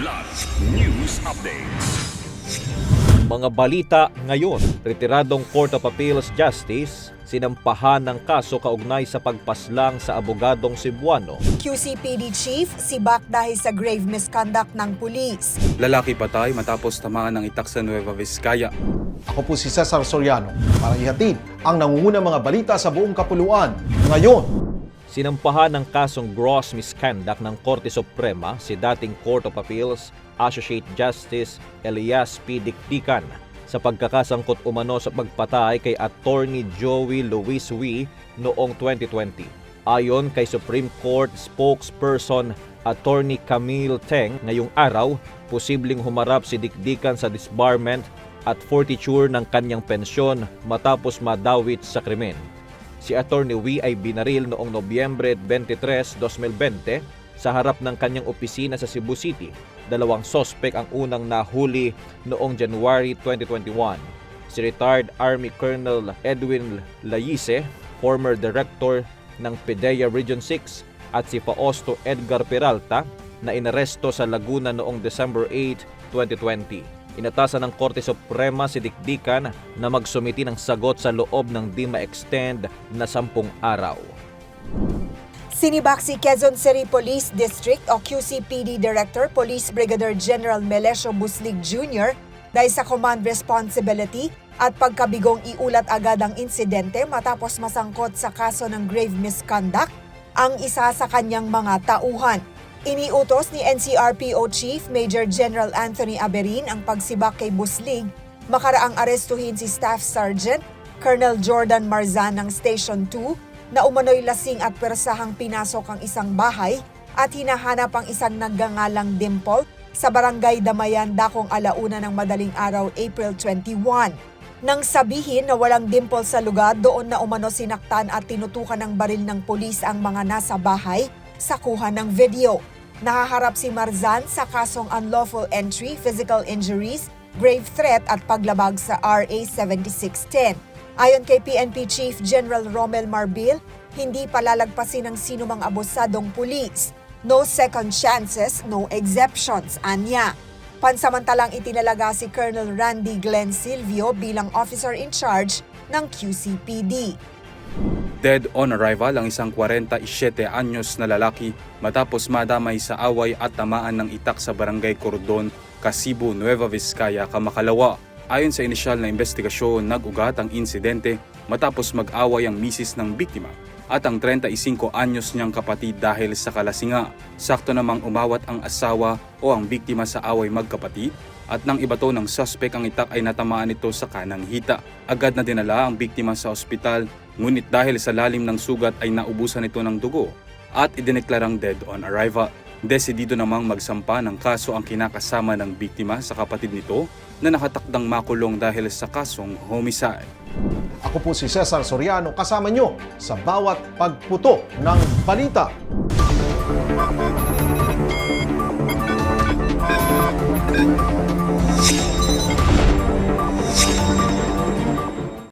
Kidlat News Updates. Mga balita ngayon, retiradong Court of Appeals Justice sinampahan ng kaso kaugnay sa pagpaslang sa abogadong Cebuano. QCPD Chief sibak dahil sa grave misconduct ng pulis. Lalaki patay matapos tamaan ng itak sa Nueva Vizcaya. Ako po si Cesar Soriano para ihatid ang nangungunang mga balita sa buong kapuluan. Ngayon, Sinampahan ng kasong gross misconduct ng Korte Suprema si dating Court of Appeals Associate Justice Elias P. Dikdikan sa pagkakasangkot umano sa pagpatay kay Attorney Joey Luis Wee noong 2020. Ayon kay Supreme Court spokesperson Attorney Camille Teng ngayong araw, posibleng humarap si Dikdikan sa disbarment at forfeiture ng kanyang pensyon matapos madawit sa krimen. Si Attorney ay binaril noong Nobyembre 23, 2020 sa harap ng kanyang opisina sa Cebu City. Dalawang sospek ang unang nahuli noong January 2021. Si retired Army Colonel Edwin Layise, former director ng PDEA Region 6 at si Fausto Edgar Peralta na inaresto sa Laguna noong December 8, 2020. Inatasan ng Korte Suprema si Dikdikan na magsumiti ng sagot sa loob ng di ma-extend na sampung araw. Sinibak si Quezon City Police District o QCPD Director Police Brigadier General Melesio Buslig Jr. dahil sa command responsibility at pagkabigong iulat agad ang insidente matapos masangkot sa kaso ng grave misconduct ang isa sa kanyang mga tauhan. Iniutos ni NCRPO Chief Major General Anthony Aberin ang pagsibak kay Buslig makaraang arestuhin si Staff Sergeant Colonel Jordan Marzan ng Station 2 na umano'y lasing at persahang pinasok ang isang bahay at hinahanap ang isang nagngangalang Dimple sa barangay Damayan, Dakong Alauna ng madaling araw, April 21. Nang sabihin na walang dimple sa lugar, doon na umano sinaktan at tinutukan ng baril ng pulis ang mga nasa bahay sa kuha ng video. Nahaharap si Marzan sa kasong unlawful entry, physical injuries, grave threat at paglabag sa RA 7610. Ayon kay PNP Chief General Romel Marbil, hindi palalagpasin ng sinumang abusadong pulis. No second chances, no exceptions, anya. Pansamantalang itinalaga si Colonel Randy Glenn Silvio bilang officer in charge ng QCPD. Dead on arrival ang isang 47 anyos na lalaki matapos madamay sa away at tamaan ng itak sa barangay Cordon, Casibo, Nueva Vizcaya, Kamakalawa. Ayon sa inisyal na investigasyon, nag-ugat ang insidente matapos mag-away ang misis ng biktima at ang 35 anyos niyang kapatid dahil sa kalasinga. Sakto namang umawat ang asawa o ang biktima sa away magkapatid at nang ibato ng suspect ang itak ay natamaan ito sa kanang hita. Agad na dinala ang biktima sa ospital ngunit dahil sa lalim ng sugat ay naubusan ito ng dugo at idineklarang dead on arrival. Desidido namang magsampa ng kaso ang kinakasama ng biktima sa kapatid nito na nakatakdang makulong dahil sa kasong homicide. ako po si Cesar Soriano kasama nyo sa bawat pagputo ng balita.